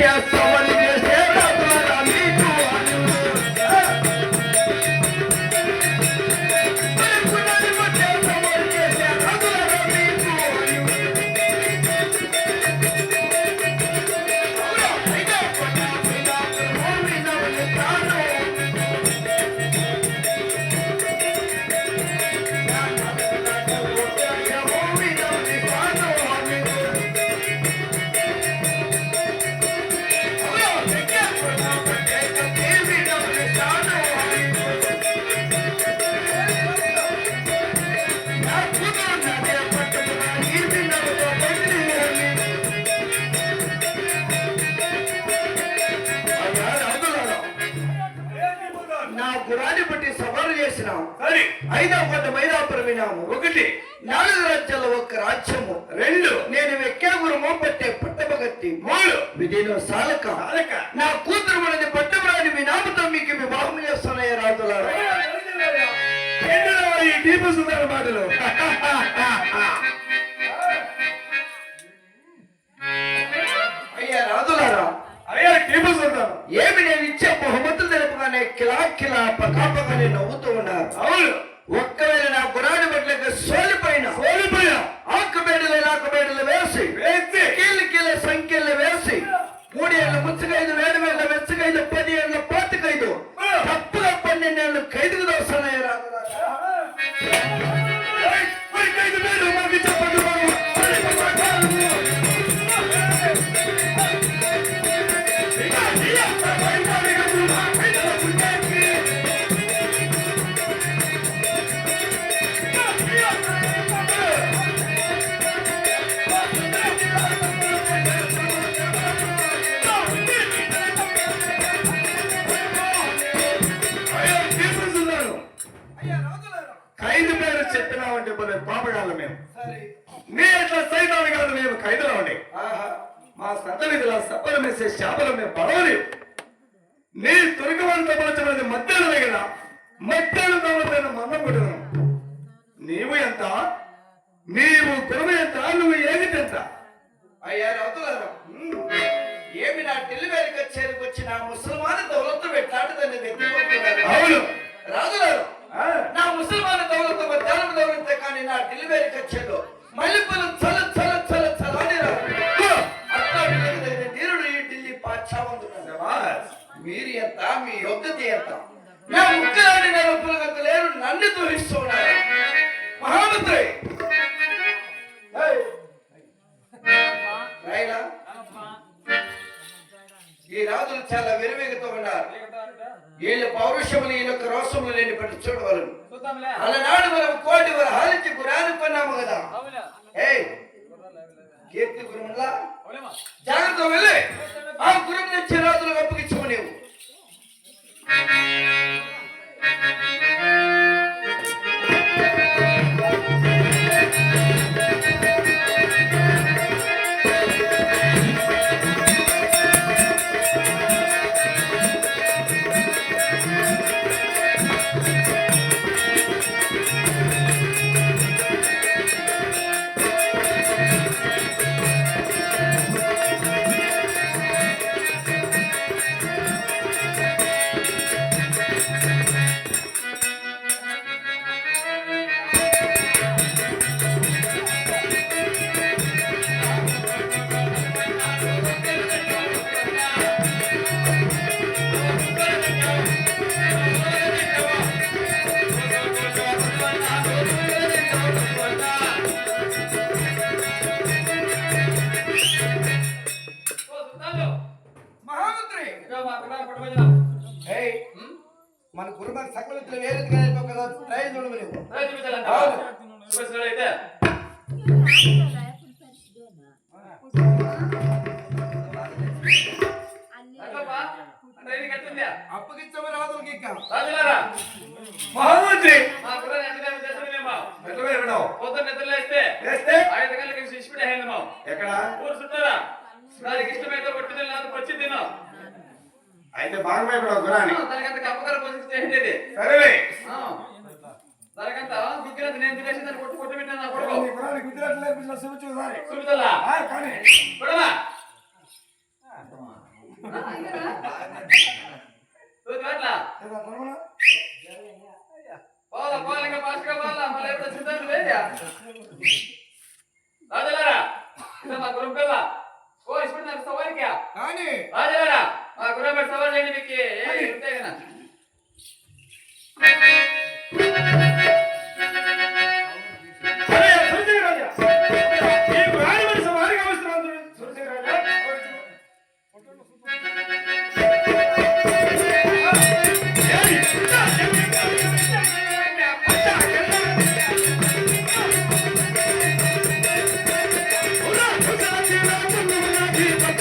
Gracias. గురాన్ని బట్టి సవాలు చేసినాం సరే. ఐదో కొంత మైదాపురం వినాము. ఒకటి. నాలుగు రాజ్యాల ఒక్క రాజ్యము. రెండు. నేను వెక్కే గురము పట్టే పట్టభగత్తి మూడు. విధిలో సాలక. నా కూతురు మనది పట్టబరాని మీ నామతో మీకు వివాహం చేస్తున్నాయి రాజులారా. ఏంటిరా ఈ టీపు సుందర మాటలు. రాజులారా అయ్యా సుందరం ఏమి నేను ఇచ్చే బహుమతులు తెలుపుగానే కిలా కిలా పకాపకానే నవ్వుతూ ఉన్నారు అవును. ఒక్కవేళ నా గురాడి బట్లకి సోలిపోయిన కోల్పోయా చెప్పినామంటే పోలే పాపగాళ్ళం మేము. నీ అట్లా సైతాన్ని కాదు మేము ఖైదులో ఉండే ఆహా. మా సంత విధిలో సప్పలు మేసే చేపలు మేము పడవలేవు నీ తురకవంత పలచమైనది మధ్యాహ్నం దగ్గర మధ్యాహ్నం తమలైన మన్నం పెట్టడం నీవు ఎంత? నీవు గురువు ఎంత? నువ్వు ఏమిటి ఎంత? అయ్యా రాజులారా ఏమి నా డెలివరీ కచేరికి వచ్చిన ముసల్మాన్ దౌలత్తు పెట్టాడుదని వెతికొస్తున్నారు అవును. రాజులారు ఆ, నా ముసల్మాన్ దౌలత్తు మధ్యాహ్నం దౌలత్తే కానీ నా డెలివరీ కచేలో మల్లెపల్లి చల చల చల చలని అట్లాంటి లేకపోతే తీరుడు ఈ ఢిల్లీ పాచా ఉంటున్నారు శభాష్. మీరు ఎంత మీ యోగ్యత ఎంత నా ముక్కలాంటి నలుపులు గత లేరు నన్ను తోరిస్తున్నారు మనం కోటి వర హాలించి గురాన్ని కొన్నాము కదా. ఏయ్ కీర్తి గురుములా జాగ్రత్త వెళ్ళి ఆ గురువు నుంచి రాజులకు అప్పగించుకో నీవు. మహామంత్రి మన గురుమాకి సకల వేరే కదా ట్రై చూడమని అప్పగించమని రాజులకి ఇంకా మహామంత్రి! మా కుర్రాడు ఎంత టైం. ఎట్లా పొద్దున్న నిద్ర లేస్తే? చేస్తే ఐదు గంటలకి అయిందేమో. ఎక్కడ? ఊరు చుట్టారా? దానికి ఇష్టమైతే తిని లేకపోతే వచ్చి తిను అయితే బాగా భయపడవు గురాన్ని తనకంత కప్పకర నేను తినేసి కొట్టు కొట్టు పెట్టాను నా కొడుకు. గురాన్ని కానీ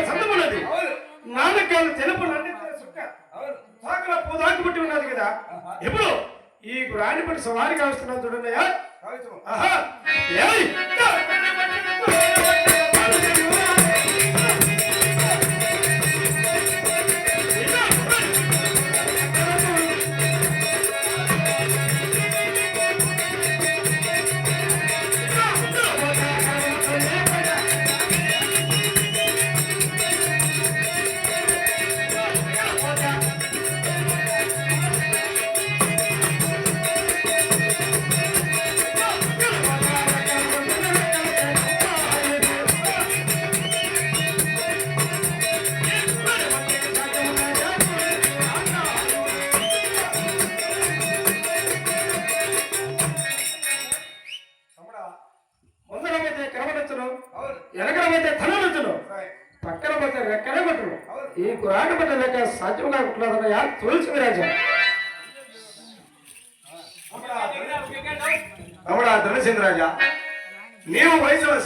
పిల్ల సందమున్నది నాన్నకాలు తెలుపు తాకల పోదాకు పుట్టి ఉన్నది కదా. ఎప్పుడు? ఈ రాణిపట్టి సవారిగా వస్తున్నాను చూడన్నయ్యా ఆహా.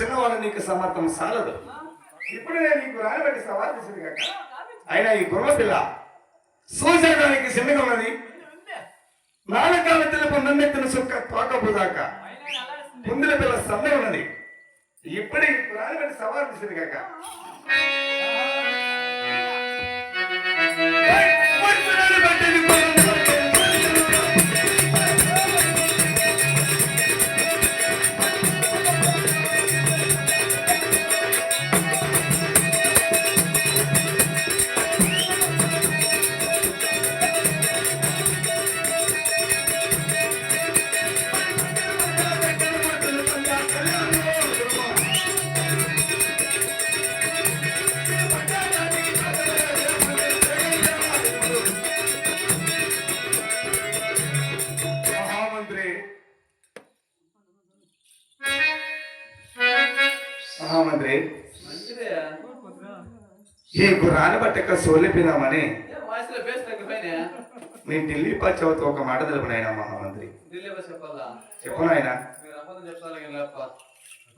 చిన్నవాడు నీకు సమర్థం సాలదు. ఇప్పుడు నేను నీకు రానిబట్టి సవాల్ చేసింది కాక. అయినా ఈ గుర్ర పిల్ల చూసేదానికి చిన్నగా ఉన్నది. నాలుగాల తెలుపు నన్నెత్తిన చుక్క తోకపోదాక ముందుల పిల్ల సన్న ఉన్నది. ఇప్పుడు ఈ రానిబట్టి సవాల్ చేసింది కాక. మహామంత్రి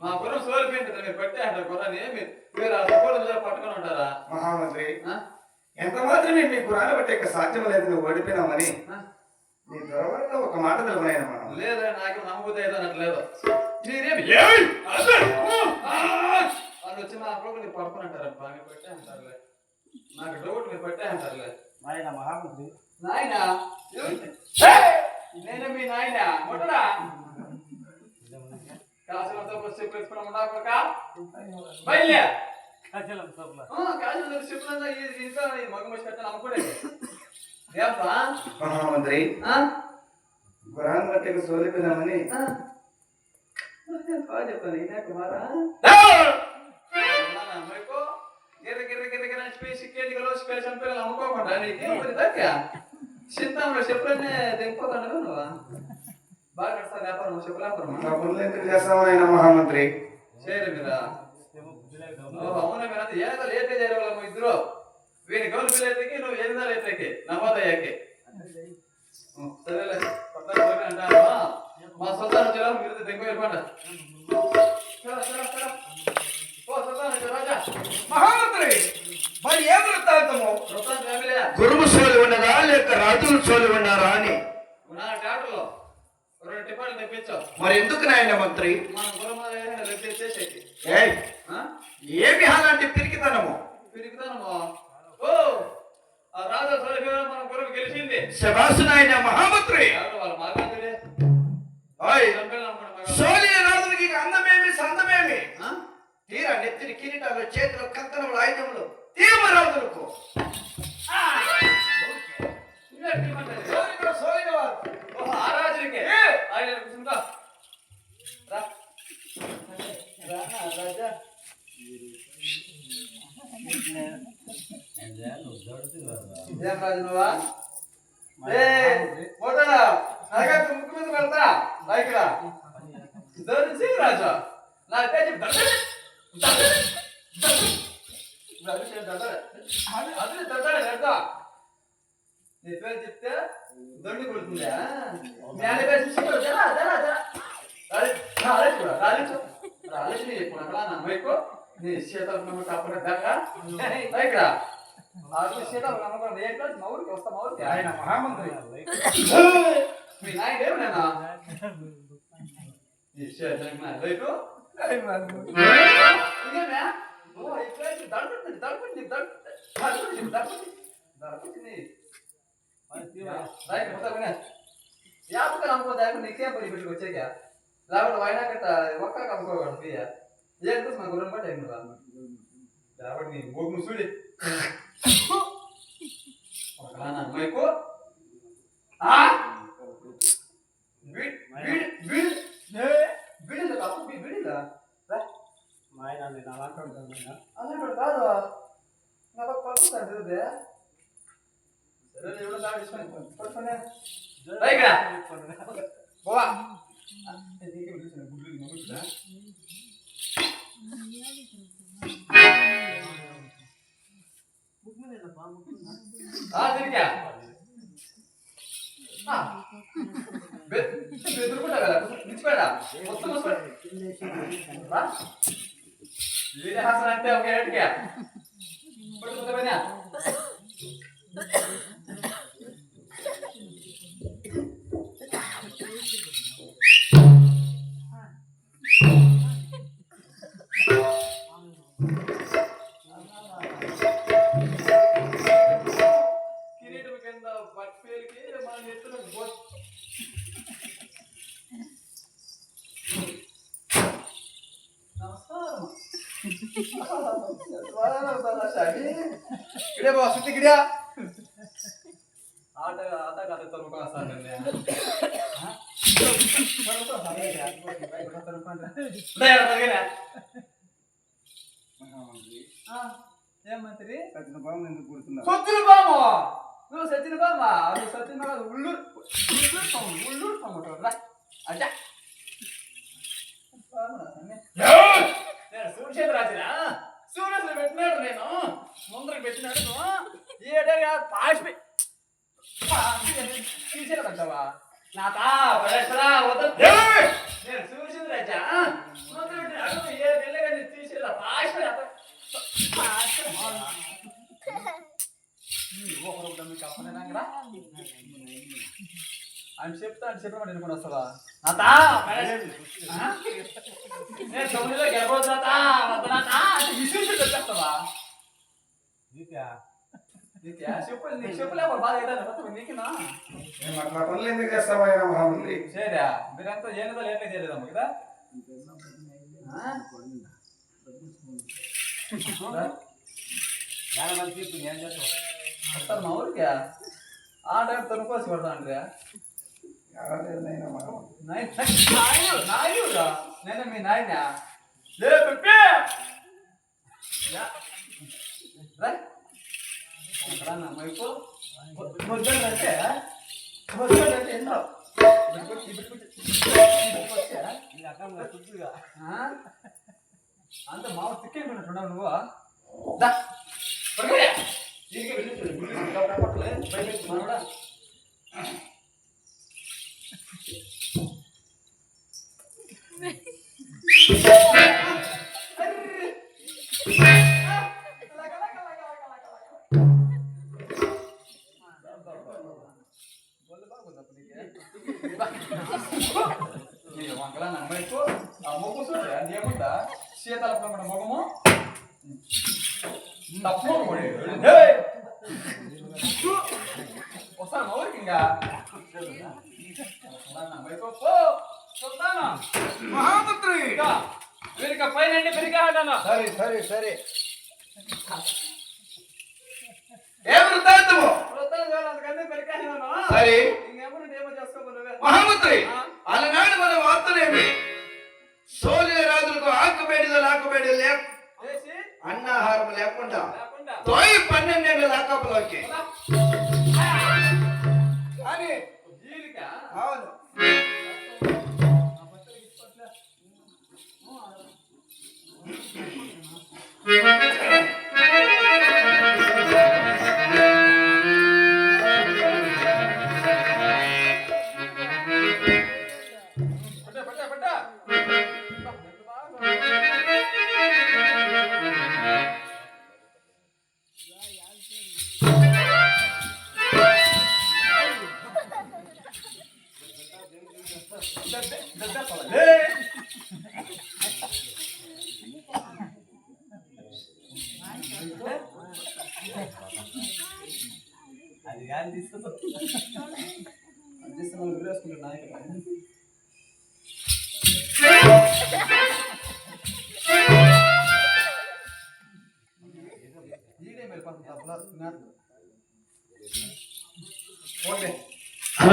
మా గుర్రం సోలిపోయింది మీరు పట్టే అంటారు గుర్రాన్ని మీరు మీరు ఆ సపోర్ట్ మీద పట్టుకొని ఉంటారా? మహామంత్రి? ఎంత మాత్రమే మీ గుర్రాన్ని పట్టక సాధ్యం లేదు నువ్వు ఓడిపోయినామని? నీ దొరవల్లో ఒక మాట తెలుపునైనా మహామంత్రి. లేదా నాకు నమ్మబుద్ధి అయితే వాళ్ళు వచ్చి మా అప్పుడు మీరు పడుకుని అంటారు బాగా పెట్టే అంటారులే నాకు డౌట్ మీరు పెట్టే అంటారులే నాయన మహామంత్రి నాయనా నేనే మీ నాయన మొట్టడా కాసులతో వచ్చి పెట్టుకుని ఉండక బయలుదే చెప్పులంతా ఇంకా మగ మహామంత్రి పట్టక సోలిపినామని బాగా చెప్తాను ఇదే కుమారా మీకు గిర్ర గిర్ర గిర్ర గిర్ర స్పేస్ కేంద్రంలో స్పేస్ అని పిల్లలు అమ్ముకోకుండా నీకు మరి దగ్గర చింతాంలో చెప్పులనే దింపుతాడు నువ్వు బాగా నడుస్తా వ్యాపారం చెప్పు వ్యాపారం నా పనులు ఎందుకు చేస్తామనైనా మహామంత్రి చేయరు మీరా ఓ అవునా మీరు అంతా ఏదో లేటే చేయరు వాళ్ళ ఇద్దరు వీని గౌలు పిల్లలకి నువ్వు ఏదో మా ఊరికి ఆయన మహామంత్రి. మీ నాయన? ఏమన్నా ఈ చేతులకు నా లైకు? ఇదేమే ఇక్కడ దడపండి దడపండి దడపండి దడపండి లైక్ మొత్తం వినే యాపక నమ్మకం దాకా నీకేం పని పెట్టుకు వచ్చాక? లేకపోతే వైనా కట్ట ఒక్క కమ్ముకోకూడదు ప్రియ ఏం కోసం మా గురం పట్ట ఏంటి లేకపోతే నీ గోగు చూడి. పిలుచున్నా గుడ్లు బెదురుకుంటా కదా నిచ్చిపోయాడా మొత్తం మూసుకోండి రా. వీడి హాసన అంటే ఒక ఏటిగా పట్టుకుంటామని కిరీటం ఇక్కడే బా సుత్తి గిడా ఆట ఆట కథ తరుముకో వస్తానండి ఏం మంత్రి సచిన పాము ఎందుకు కూర్చున్నావు సత్తులు బాము నువ్వు సత్తిన బామా నువ్వు సత్తిన బామ ఉల్లూరు ఉల్లూరు పాము ఉల్లూరు పాము రా అచ్చా నేను సూర్యేంద్ర రాజురా సూర్యుడు పెట్టినాడు నేను ముందరకు పెట్టినాడు ఏడాది పాసి తీసేలా పెట్టావా నా తా పడేసరా వద్దు. నేను సూర్యేంద్ర రాజా. ముందర పెట్టినాడు ఏ నెలగా తీసేలా పాసి ఆయన చెప్తా అని చెప్పమని అనుకుని వస్తావా? నాత నేను తొమ్మిదిలో గెలవద్దు నాత వద్దు నాత విసుగు చెప్పేస్తావా మీరంతా ఏనిదో లేట్లే చేయలేదమ్మ కదా? చేస్తాను వస్తారు మా ఊరికి? ఆ టైం తనుకోసి పడతా అంటే ఎవరైనా మహామంత్రి నాయుడు నాయుడు నేను మీ నాయన. ఇక్కడ నా మైకు. వద్దంటే వద్దంటే ఎన్నో అంత మావ తిక్కేనుకున్నట్టున్నావు నువ్వు. దా. దీనికి వెళ్ళి సరే మహామంత్రి అలనాడు మన వార్తలేమి? సోలిన రాజులకు ఆకుబేడిలో లాకుబేడి లేక అన్నాహారం లేకుండా తోయి పన్నెండేళ్ళ లాకపులోకి.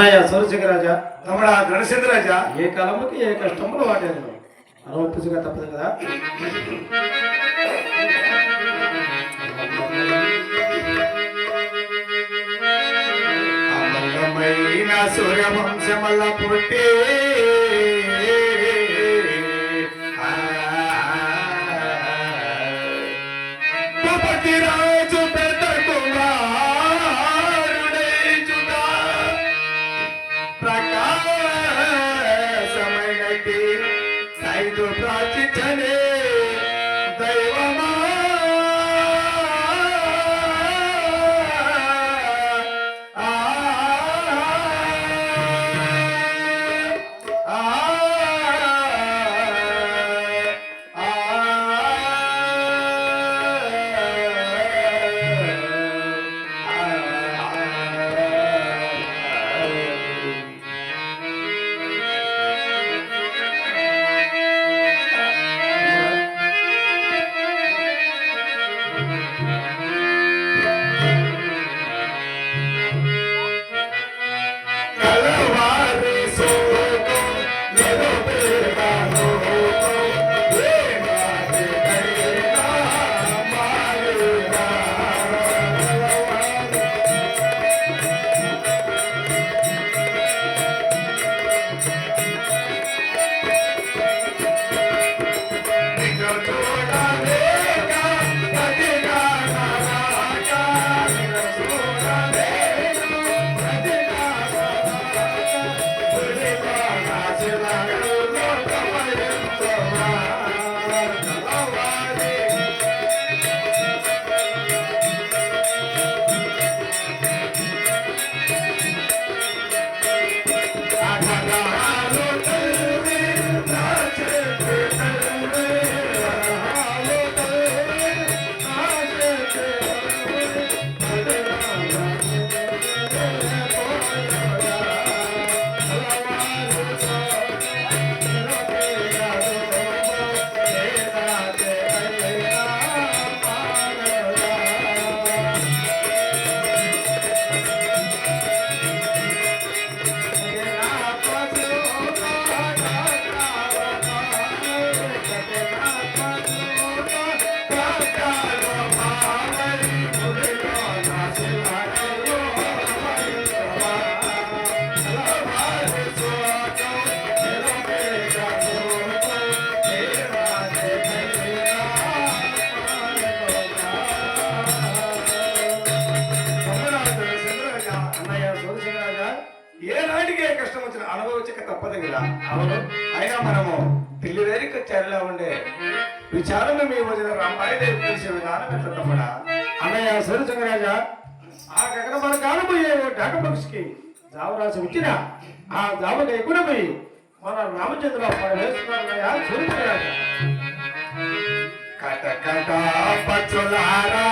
అన్నయ్య సూర్యశేఖరాజా తమడా గణసేంద్ర రాజా ఏ కాలముకి ఏ కష్టములు వాడేది అనవప్పుగా తప్పదు కదా? అమలమైన సూర్యవంశమల్ల పుట్టి Thank you. అయినా మనము పెళ్ళి వేరికి ఉండే విచారణ మీ వదిన రామాయి దేవి తెలిసే విధానం ఎట్లా అన్నయ్య సూర్యశేఖరాజా ఆ గగన మన కాలపోయే డాక పక్షికి జావరాశి వచ్చిన ఆ జావకు ఎక్కువ పోయి మన రామచంద్ర పడవేస్తున్నారన్నయ్య కట కట పచ్చులారా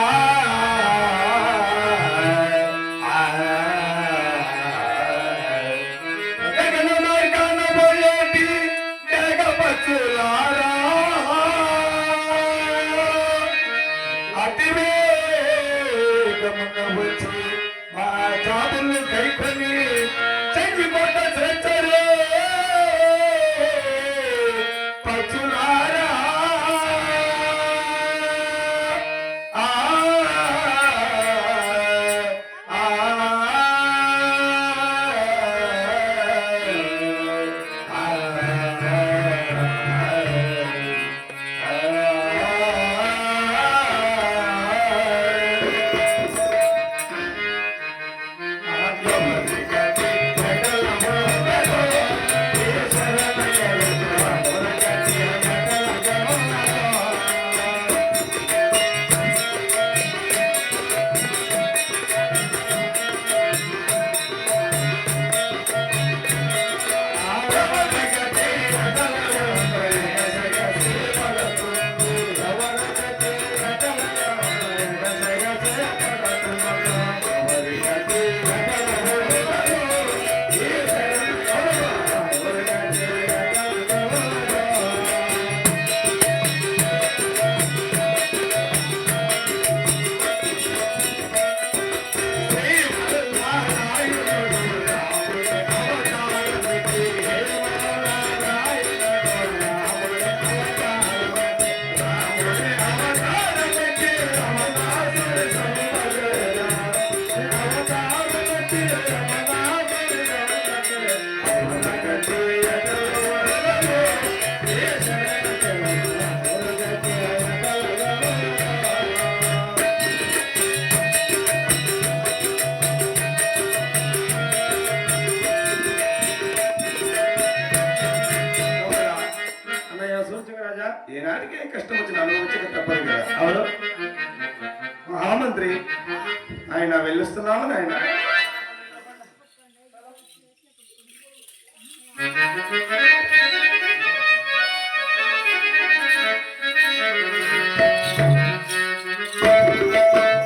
కదా అవును ఆయన ఆయన